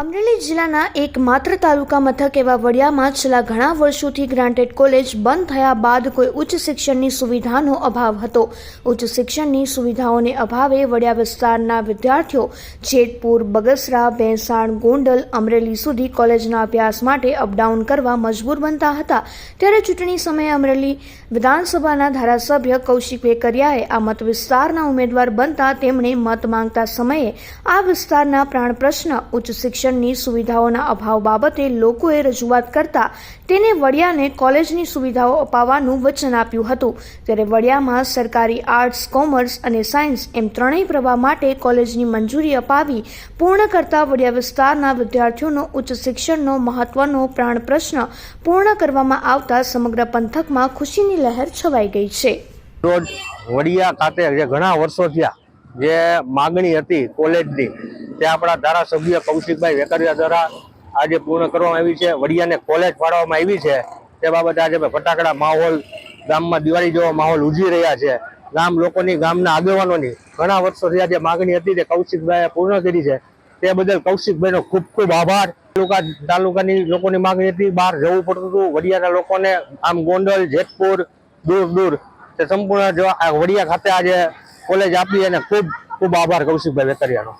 અમરેલી જિલ્લાના એકમાત્ર તાલુકા મથક એવા વડિયામાં છેલ્લા ઘણા વર્ષોથી ગ્રાન્ટેડ કોલેજ બંધ થયા બાદ કોઈ ઉચ્ચ શિક્ષણની સુવિધાનો અભાવ હતો. ઉચ્ચ શિક્ષણની સુવિધાઓને અભાવે વડિયા વિસ્તારના વિદ્યાર્થીઓ જેતપુર, બગસરા, ભેંસાણ, ગોંડલ, અમરેલી સુધી કોલેજના અભ્યાસ માટે અપડાઉન કરવા મજબૂર બનતા હતા. ત્યારે ચૂંટણી સમયે અમરેલી વિધાનસભાના ધારાસભ્ય કૌશિક વેકરિયાએ આ મત વિસ્તારના ઉમેદવાર બનતા તેમણે મત માંગતા સમયે આ વિસ્તારના પ્રાણ પ્રશ્ન ઉચ્ચ શિક્ષણની સુવિધાઓના અભાવ બાબતે લોકોએ રજૂઆત કરતા તેને વડિયાને કોલેજની સુવિધાઓ અપાવવાનું વચન આપ્યું હતું. ત્યારે વડિયામાં સરકારી આર્ટ્સ, કોમર્સ અને સાયન્સ એમ ત્રણેય પ્રવાહ માટે કોલેજની મંજૂરી અપાવી પૂર્ણ કરતા વડિયા વિસ્તારના વિદ્યાર્થીઓનો ઉચ્ચ શિક્ષણનો મહત્વનો પ્રાણ પ્રશ્ન પૂર્ણ કરવામાં આવતા સમગ્ર પંથકમાં ખુશીની લહેર છવાઈ ગઈ છે. રોજ વડિયા ખાતે જે ઘણા વર્ષો થયા જે માગણી હતી કોલેજની તે આપણા ધારાસભ્ય કૌશિકભાઈ વેકરિયા દ્વારા આજે પૂર્ણ કરવામાં આવી છે. વડિયાને કોલેજ ફાળવવામાં આવી છે. તે બાબતે આજે ફટાકડા માહોલ, ગામમાં દિવાળી જેવો માહોલ ઉજવી રહ્યા છે. ગામ લોકોની, ગામના આગેવાનોની ઘણા વર્ષો થયા જે માગણી હતી, તે કૌશિકભાઈએ પૂર્ણ કરી છે. તે બદલ કૌશિકભાઈનો ખૂબ ખૂબ આભાર. તાલુકા, તાલુકાની લોકોની માગણી હતી. બહાર જવું પડતું હતું. વડિયાના લોકોને આમ ગોંડલ, જેતપુર, દૂર દૂર. તે સંપૂર્ણ વડિયા ખાતે આજે કોલેજ આપી અને ખૂબ ખૂબ આભાર કૌશિકભાઈ વેકરિયાનો.